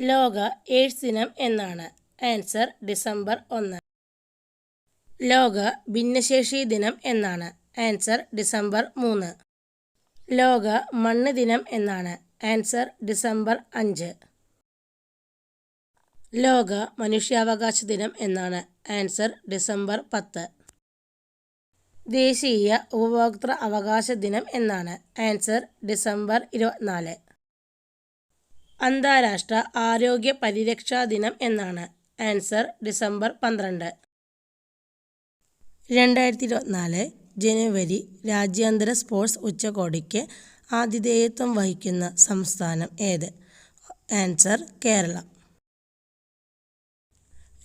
ലോക എയ്ഡ്സ് ദിനം എന്നാണ്. ആൻസർ ഡിസംബർ ഒന്ന്. ലോക ഭിന്നശേഷി ദിനം എന്നാണ്. ആൻസർ ഡിസംബർ മൂന്ന്. ലോക മണ്ണ് ദിനം എന്നാണ്. ആൻസർ ഡിസംബർ അഞ്ച്. ലോക മനുഷ്യാവകാശ ദിനം എന്നാണ്. ആൻസർ ഡിസംബർ പത്ത്. ദേശീയ ഉപഭോക്തൃ അവകാശ ദിനം എന്നാണ്. ആൻസർ ഡിസംബർ ഇരുപത്തിനാല്. അന്താരാഷ്ട്ര ആരോഗ്യ പരിരക്ഷാ ദിനം എന്നാണ്. ആൻസർ ഡിസംബർ പന്ത്രണ്ട്. രണ്ടായിരത്തി ഇരുപത്തിനാല് ജനുവരി രാജ്യാന്തര സ്പോർട്സ് ഉച്ചകോടിക്ക് ആതിഥേയത്വം വഹിക്കുന്ന സംസ്ഥാനം ഏത്? ആൻസർ കേരള.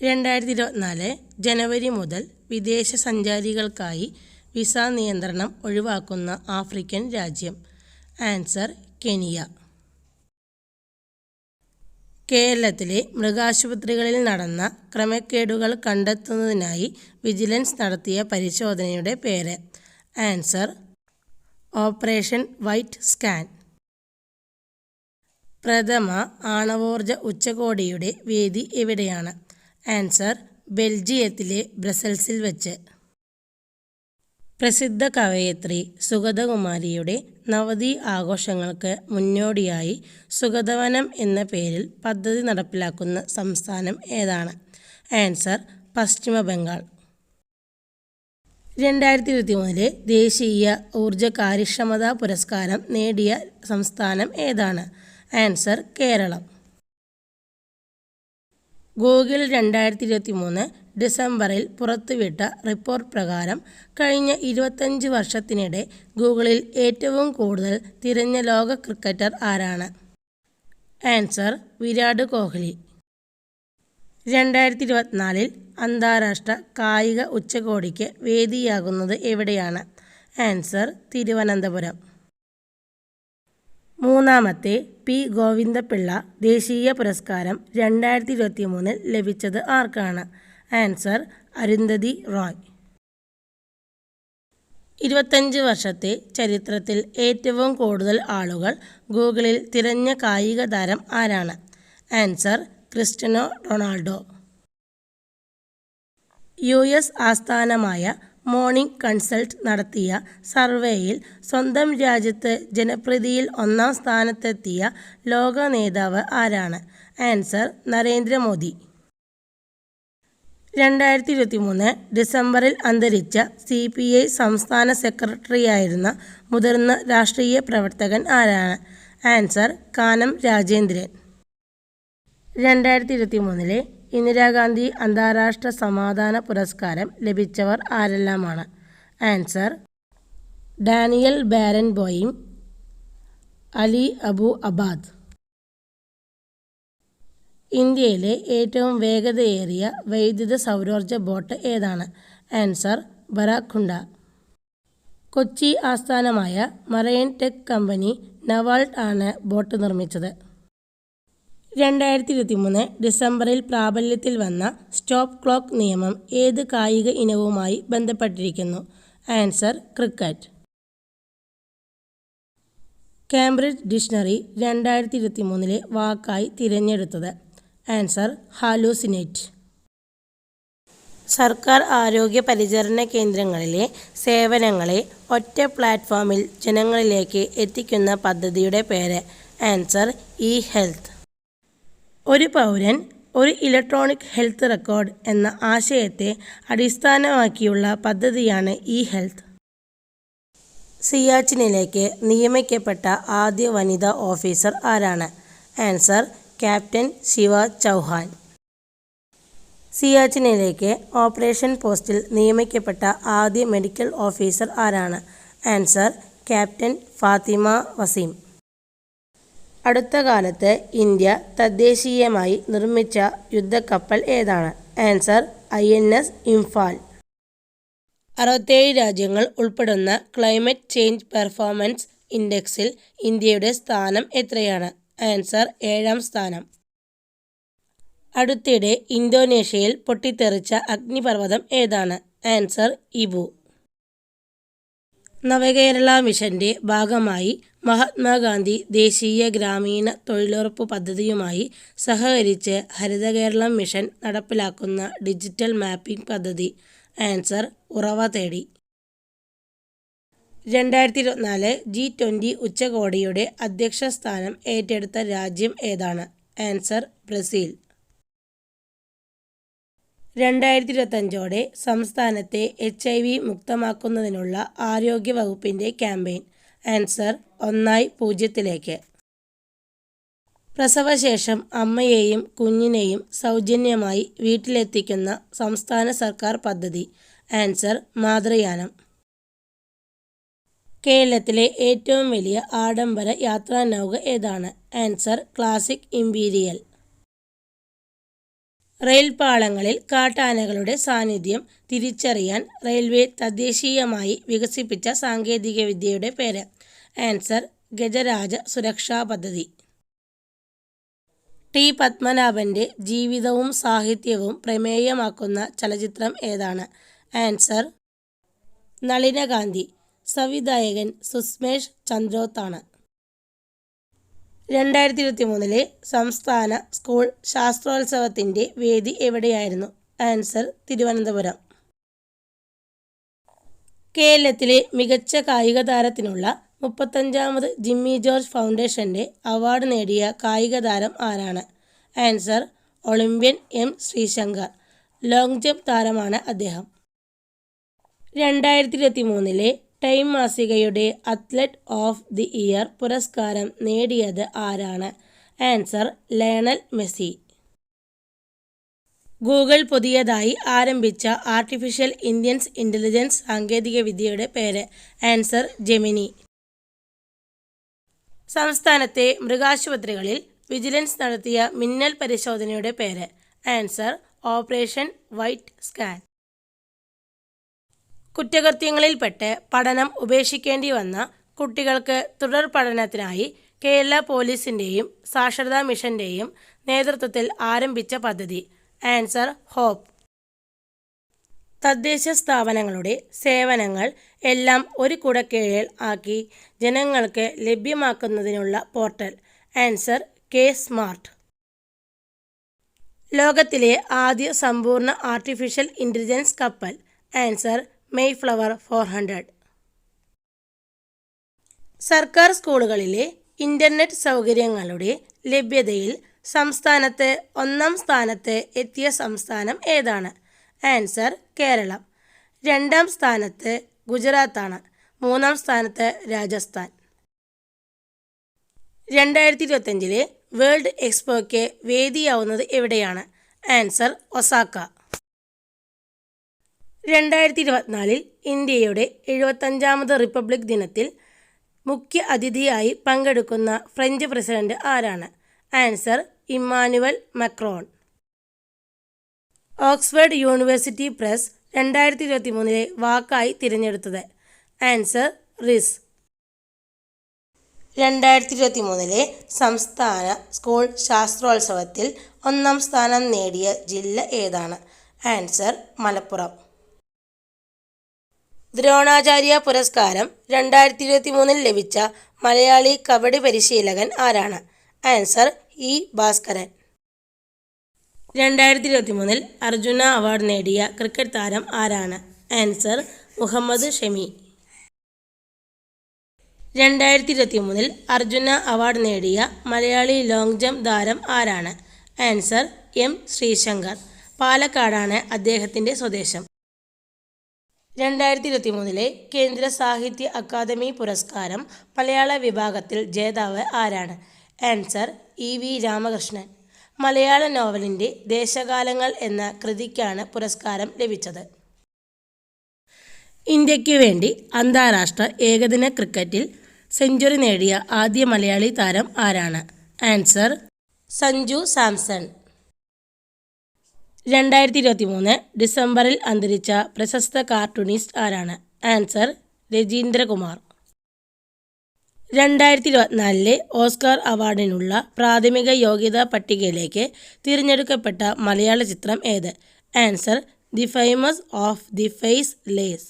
രണ്ടായിരത്തി ഇരുപത്തിനാല് ജനുവരി മുതൽ വിദേശ സഞ്ചാരികൾക്കായി വിസ നിയന്ത്രണം ഒഴിവാക്കുന്ന ആഫ്രിക്കൻ രാജ്യം. Answer Kenya. കേരളത്തിലെ മൃഗാശുപത്രികളിൽ നടന്ന ക്രമക്കേടുകൾ കണ്ടെത്തുന്നതിനായി വിജിലൻസ് നടത്തിയ പരിശോധനയുടെ പേര്. Answer operation white scan. പ്രഥമ ആണവോർജ ഉച്ചകോടിയുടെ വേദി എവിടെയാണ്? ആൻസർ ബെൽജിയത്തിലെ ബ്രസൽസിൽ വെച്ച്. പ്രസിദ്ധ കവയത്രി സുഗതകുമാരിയുടെ നവതി ആഘോഷങ്ങൾക്ക് മുന്നോടിയായി സുഗതവനം എന്ന പേരിൽ പദ്ധതി നടപ്പിലാക്കുന്ന സംസ്ഥാനം ഏതാണ്? ആൻസർ പശ്ചിമ ബംഗാൾ. രണ്ടായിരത്തി ഇരുപത്തി ദേശീയ ഊർജ കാര്യക്ഷമതാ പുരസ്കാരം നേടിയ സംസ്ഥാനം ഏതാണ്? ആൻസർ കേരളം. ഗൂഗിൾ രണ്ടായിരത്തി ഇരുപത്തി മൂന്ന് ഡിസംബറിൽ പുറത്തുവിട്ട റിപ്പോർട്ട് പ്രകാരം കഴിഞ്ഞ ഇരുപത്തഞ്ച് വർഷത്തിനിടെ ഗൂഗിളിൽ ഏറ്റവും കൂടുതൽ തിരഞ്ഞ ലോക ക്രിക്കറ്റർ ആരാണ്? ആൻസർ വിരാട് കോഹ്ലി. രണ്ടായിരത്തി ഇരുപത്തിനാലിൽ അന്താരാഷ്ട്ര കായിക ഉച്ചകോടിക്ക് വേദിയാകുന്നത് എവിടെയാണ്? ആൻസർ തിരുവനന്തപുരം. മൂന്നാമത്തെ പി ഗോവിന്ദപിള്ള ദേശീയ പുരസ്കാരം രണ്ടായിരത്തി ഇരുപത്തി മൂന്നിൽ ലഭിച്ചത് ആർക്കാണ്? ആൻസർ അരുന്ധതി റോയ്. ഇരുപത്തഞ്ച് വർഷത്തെ ചരിത്രത്തിൽ ഏറ്റവും കൂടുതൽ ആളുകൾ ഗൂഗിളിൽ തിരഞ്ഞ കായിക താരം ആരാണ്? Answer Cristiano Ronaldo. U S ആസ്ഥാനമായ മോർണിംഗ് കൺസൾട്ട് നടത്തിയ സർവേയിൽ സ്വന്തം രാജ്യത്ത് ജനപ്രീതിയിൽ ഒന്നാം സ്ഥാനത്തെത്തിയ ലോക നേതാവ് ആരാണ്? ആൻസർ നരേന്ദ്രമോദി. രണ്ടായിരത്തി ഇരുപത്തി മൂന്ന് ഡിസംബറിൽ അന്തരിച്ച സി പി ഐ സംസ്ഥാന സെക്രട്ടറിയായിരുന്ന മുതിർന്ന രാഷ്ട്രീയ പ്രവർത്തകൻ ആരാണ്? ആൻസർ കാനം രാജേന്ദ്രൻ. രണ്ടായിരത്തി ഇരുപത്തി മൂന്നിലെ ഇന്ദിരാഗാന്ധി അന്താരാഷ്ട്ര സമാധാന പുരസ്കാരം ലഭിച്ചവർ ആരെല്ലാമാണ്? Answer Daniel Barenboim Ali Abu Awad. ഇന്ത്യയിലെ ഏറ്റവും വേഗതയേറിയ വൈദ്യുത സൗരോർജ ബോട്ട് ഏതാണ്? ആൻസർ ബറാഖുണ്ട കൊച്ചി ആസ്ഥാനമായ മറൈൻ ടെക് കമ്പനി നവാൾട്ട് ആണ് ബോട്ട് നിർമ്മിച്ചത്. രണ്ടായിരത്തി ഇരുപത്തി മൂന്ന് ഡിസംബറിൽ പ്രാബല്യത്തിൽ വന്ന സ്റ്റോപ്പ് ക്ലോക്ക് നിയമം ഏത് കായിക ഇനവുമായി ബന്ധപ്പെട്ടിരിക്കുന്നു? Answer cricket. കാംബ്രിഡ്ജ് ഡിക്ഷണറി രണ്ടായിരത്തി ഇരുപത്തി മൂന്നിലെ വാക്കായി തിരഞ്ഞെടുത്തത്. Answer hallucinate. സർക്കാർ ആരോഗ്യ പരിചരണ കേന്ദ്രങ്ങളിലെ സേവനങ്ങളെ ഒറ്റ പ്ലാറ്റ്ഫോമിൽ ജനങ്ങളിലേക്ക് എത്തിക്കുന്ന പദ്ധതിയുടെ പേര്. Answer e health. ഒരു പൗരൻ ഒരു ഇലക്ട്രോണിക് ഹെൽത്ത് റെക്കോർഡ് എന്ന ആശയത്തെ അടിസ്ഥാനമാക്കിയുള്ള പദ്ധതിയാണ് ഇ ഹെൽത്ത്. സിയാച്ചിനിലേക്ക് നിയമിക്കപ്പെട്ട ആദ്യ വനിതാ ഓഫീസർ ആരാണ്? Answer captain Shiva Chauhan. സിയാച്ചിനിലേക്ക് operation പോസ്റ്റിൽ നിയമിക്കപ്പെട്ട ആദ്യ മെഡിക്കൽ ഓഫീസർ ആരാണ്? Answer captain Fatima Wasim. അടുത്ത കാലത്ത് ഇന്ത്യ തദ്ദേശീയമായി നിർമ്മിച്ച യുദ്ധക്കപ്പൽ ഏതാണ്? Answer I N S Imphal. അറുപത്തേഴ് രാജ്യങ്ങൾ ഉൾപ്പെടുന്ന ക്ലൈമറ്റ് ചേഞ്ച് പെർഫോമൻസ് ഇൻഡെക്സിൽ ഇന്ത്യയുടെ സ്ഥാനം എത്രയാണ്? ആൻസർ ഏഴാം സ്ഥാനം. അടുത്തിടെ ഇന്തോനേഷ്യയിൽ പൊട്ടിത്തെറിച്ച അഗ്നിപർവതം ഏതാണ്? ആൻസർ ഇബു. നവകേരള മിഷന്റെ ഭാഗമായി മഹാത്മാഗാന്ധി ദേശീയ ഗ്രാമീണ തൊഴിലുറപ്പ് പദ്ധതിയുമായി സഹകരിച്ച് ഹരിതകേരളം മിഷൻ നടപ്പിലാക്കുന്ന ഡിജിറ്റൽ മാപ്പിംഗ് പദ്ധതി ആൻസർ ഉറവ തേടി. രണ്ടായിരത്തി ഇരുപത്തിനാല് ജി ട്വന്റി ഉച്ചകോടിയുടെ അധ്യക്ഷ സ്ഥാനം ഏറ്റെടുത്ത രാജ്യം ഏതാണ്? Answer Brazil. രണ്ടായിരത്തി ഇരുപത്തഞ്ചോടെ സംസ്ഥാനത്തെ എച്ച് ഐ വി മുക്തമാക്കുന്നതിനുള്ള ആരോഗ്യ വകുപ്പിന്റെ ക്യാമ്പയിൻ. ആൻസർ ഒന്നായി പൂജ്യത്തിലേക്ക്. പ്രസവശേഷം അമ്മയെയും കുഞ്ഞിനെയും സൗജന്യമായി വീട്ടിലെത്തിക്കുന്ന സംസ്ഥാന സർക്കാർ പദ്ധതി. ആൻസർ മാതൃയാനം. കേരളത്തിലെ ഏറ്റവും വലിയ ആഡംബര യാത്രാനൗക ഏതാണ്? ആൻസർ ക്ലാസിക് ഇമ്പീരിയൽ റെയിൽ പാളങ്ങളിൽ കാട്ടാനകളുടെ സാന്നിധ്യം തിരിച്ചറിയാൻ റെയിൽവേ തദ്ദേശീയമായി വികസിപ്പിച്ച സാങ്കേതികവിദ്യയുടെ പേര്. ആൻസർ ഗജരാജ സുരക്ഷാ പദ്ധതി. ടി. പത്മനാഭന്റെ ജീവിതവും സാഹിത്യവും പ്രമേയമാക്കുന്ന ചലച്ചിത്രം ഏതാണ്? ആൻസർ നളിനകാന്തി. സംവിധായകൻ സുസ്മേഷ് ചന്ദ്രോത്താണ്. രണ്ടായിരത്തി ഇരുപത്തി മൂന്നിലെ സംസ്ഥാന സ്കൂൾ ശാസ്ത്രോത്സവത്തിന്റെ വേദി എവിടെയായിരുന്നു? ആൻസർ തിരുവനന്തപുരം. കേരളത്തിലെ മികച്ച കായിക താരത്തിനുള്ള മുപ്പത്തഞ്ചാമത് ജിമ്മി ജോർജ് ഫൗണ്ടേഷന്റെ അവാർഡ് നേടിയ കായിക താരം ആരാണ്? Answer Olympian M Sreeshankar. Long jump താരമാണ് അദ്ദേഹം. രണ്ടായിരത്തി ഇരുപത്തി മൂന്നിലെ ടൈം മാസികയുടെ അത്ലറ്റ് ഓഫ് ദി ഇയർ പുരസ്കാരം നേടിയത് ആരാണ്? Answer Lionel Messi. ഗൂഗിൾ പുതിയതായി ആരംഭിച്ച ആർട്ടിഫിഷ്യൽ ഇന്ത്യൻസ് ഇന്റലിജൻസ് സാങ്കേതികവിദ്യയുടെ പേര് ആൻസർ ജെമിനി. സംസ്ഥാനത്തെ മൃഗാശുപത്രികളിൽ വിജിലൻസ് നടത്തിയ മിന്നൽ പരിശോധനയുടെ പേര് ആൻസർ ഓപ്പറേഷൻ വൈറ്റ് സ്കാൻ. കുറ്റകൃത്യങ്ങളിൽപ്പെട്ട് പഠനം ഉപേക്ഷിക്കേണ്ടി വന്ന കുട്ടികൾക്ക് തുടർ പഠനത്തിനായി കേരള പോലീസിന്റെയും സാക്ഷരതാ മിഷന്റെയും നേതൃത്വത്തിൽ ആരംഭിച്ച പദ്ധതി. Answer hope. തദ്ദേശ സ്ഥാപനങ്ങളുടെ സേവനങ്ങൾ എല്ലാം ഒരു കുടക്കീഴിൽ ആക്കി ജനങ്ങൾക്ക് ലഭ്യമാക്കുന്നതിനുള്ള പോർട്ടൽ. Answer K smart. ലോകത്തിലെ ആദ്യ സമ്പൂർണ ആർട്ടിഫിഷ്യൽ ഇന്റലിജൻസ് കപ്പൽ. Answer Mayflower four hundred സർക്കാർ സ്കൂളുകളിലെ ഇന്റർനെറ്റ് സൗകര്യങ്ങളുടെ ലഭ്യതയിൽ സംസ്ഥാനത്ത് ഒന്നാം സ്ഥാനത്ത് എത്തിയ സംസ്ഥാനം ഏതാണ്? ആൻസർ കേരളം. രണ്ടാം സ്ഥാനത്ത് ഗുജറാത്താണ്. മൂന്നാം സ്ഥാനത്ത് രാജസ്ഥാൻ. രണ്ടായിരത്തി ഇരുപത്തഞ്ചിലെ വേൾഡ് എക്സ്പോയ്ക്ക് വേദിയാവുന്നത് എവിടെയാണ്? Answer Osaka. രണ്ടായിരത്തി ഇരുപത്തിനാലിൽ ഇന്ത്യയുടെ എഴുപത്തഞ്ചാമത് റിപ്പബ്ലിക് ദിനത്തിൽ മുഖ്യ അതിഥിയായി പങ്കെടുക്കുന്ന ഫ്രഞ്ച് പ്രസിഡന്റ് ആരാണ്? Answer Emmanuel Macron. Oxford University Press രണ്ടായിരത്തി ഇരുപത്തി മൂന്നിലെ വാക്കായി തിരഞ്ഞെടുത്തത്. Answer rizz. രണ്ടായിരത്തി ഇരുപത്തി മൂന്നിലെ സംസ്ഥാന സ്കൂൾ ശാസ്ത്രോത്സവത്തിൽ ഒന്നാം സ്ഥാനം നേടിയ ജില്ല ഏതാണ്? ആൻസർ മലപ്പുറം. ദ്രോണാചാര്യ പുരസ്കാരം രണ്ടായിരത്തി ഇരുപത്തി മൂന്നിൽ ലഭിച്ച മലയാളി കബഡി പരിശീലകൻ ആരാണ്? Answer E Bhaskaran. രണ്ടായിരത്തി ഇരുപത്തി മൂന്നിൽ അർജുന അവാർഡ് നേടിയ ക്രിക്കറ്റ് താരം ആരാണ്? ആൻസർ മുഹമ്മദ് ഷമി. രണ്ടായിരത്തി ഇരുപത്തി മൂന്നിൽ അർജുന അവാർഡ് നേടിയ മലയാളി ലോങ് ജമ്പ് താരം ആരാണ്? Answer M Sreeshankar. പാലക്കാടാണ് അദ്ദേഹത്തിന്റെ സ്വദേശം. രണ്ടായിരത്തി ഇരുപത്തി മൂന്നിലെ കേന്ദ്ര സാഹിത്യ അക്കാദമി പുരസ്കാരം മലയാള വിഭാഗത്തിൽ ജേതാവ് ആരാണ്? Answer E V Ramakrishnan. മലയാള നോവലിന്റെ ദേശകാലങ്ങൾ എന്ന കൃതിക്കാണ് പുരസ്കാരം ലഭിച്ചത്. ഇന്ത്യയ്ക്ക് വേണ്ടി അന്താരാഷ്ട്ര ഏകദിന ക്രിക്കറ്റിൽ സെഞ്ചുറി നേടിയ ആദ്യ മലയാളി താരം ആരാണ്? ആൻസർ സഞ്ജു സാംസൺ. രണ്ടായിരത്തി ഇരുപത്തി മൂന്ന് ഡിസംബറിൽ അന്തരിച്ച പ്രശസ്ത കാർട്ടൂണിസ്റ്റ് ആരാണ്? ആൻസർ രജീന്ദ്രകുമാർ. രണ്ടായിരത്തി ഇരുപത്തിനാലിലെ ഓസ്കാർ അവാർഡിനുള്ള പ്രാഥമിക യോഗ്യതാ പട്ടികയിലേക്ക് തിരഞ്ഞെടുക്കപ്പെട്ട മലയാള ചിത്രം ഏത്? Answer the famous of the faceless.